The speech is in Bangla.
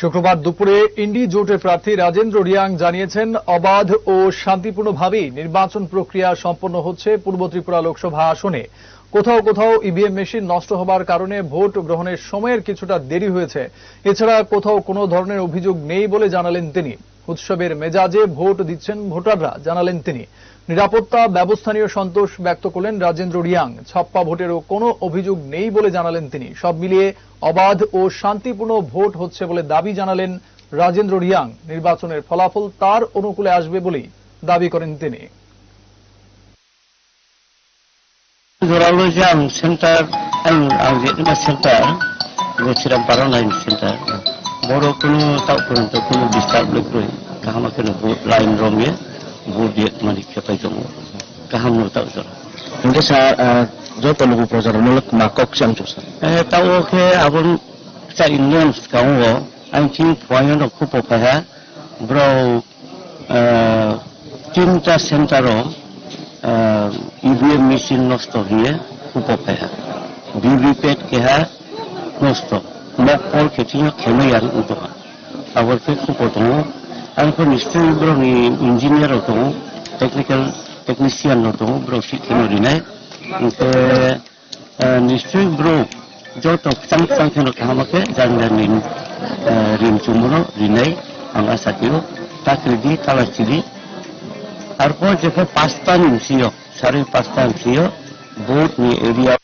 শুক্রবার দুপুরে ইন্ডি জোটের প্রার্থী রাজেন্দ্র রিয়াং জানিয়েছেন, অবাধ ও শান্তিপূর্ণভাবেই নির্বাচন প্রক্রিয়া সম্পন্ন হচ্ছে পূর্ব ত্রিপুরা লোকসভা আসনে। কোথাও কোথাও ইভিএম মেশিন নষ্ট হবার কারণে ভোট গ্রহণের সময়ের কিছুটা দেরি হয়েছে। এছাড়া কোথাও কোনো ধরনের অভিযোগ নেই বলে জানালেন তিনি। উৎসবের মেজাজে ভোট দিচ্ছেন ভোটাররা, জানালেন তিনি। নিরাপত্তা ব্যবস্থা নিয়ে সন্তোষ ব্যক্ত করলেন রাজেন্দ্র রিয়াং। ছাপ্পা ভোটেরও কোনো অভিযোগ নেই বলে জানালেন তিনি। সব মিলিয়ে অবাধ ও শান্তিপূর্ণ ভোট হচ্ছে বলে দাবি জানালেন রাজেন্দ্র রিয়াং। নির্বাচনের ফলাফল তার অনুকূলে আসবে বলেই দাবি করেন তিনি। Zoralojam Center ang ang Vietnam Center ng বড় কোনো তাও পর্যন্ত কোনো বিস্তার লোক রয়ে আমাকে লাইন রঙে ভোট দিয়ে মানে খেপাই জমা কাহাম তাও জানা কিন্তু স্যার যত লোক প্রজাতন্ত্রমূলক মাকক সে আমি তাও ওকে আবন চা ইন্ডিয়ান কাউ আমি চিন পয়েন্ট খুব অফায়া ব্র তিনটা সেন্টার ইভিএম মেশিন নষ্ট হিয়ে খুব অফায়া ভিভিপ্যাট কেহা নষ্ট मैं और खेती खेलने यार होता और फिर खूब होता हूँ और फिर मिस्त्री ब्रो इंजीनियर होता हूँ टेक्निकल टेक्नीशियन होता हूँ ब्रो खेलोरी ने मिस्त्री ब्रो जो तो चंग चंग खेलो हम के जानने में ঋণ চুম্বনও ঋণাই আমরা সাথেও চাকরি দিই তালাশি দিই তারপর যখন পাঁচটা নিমসিও সাড়ে পাঁচটা নিমসিও বহুত এরিয়া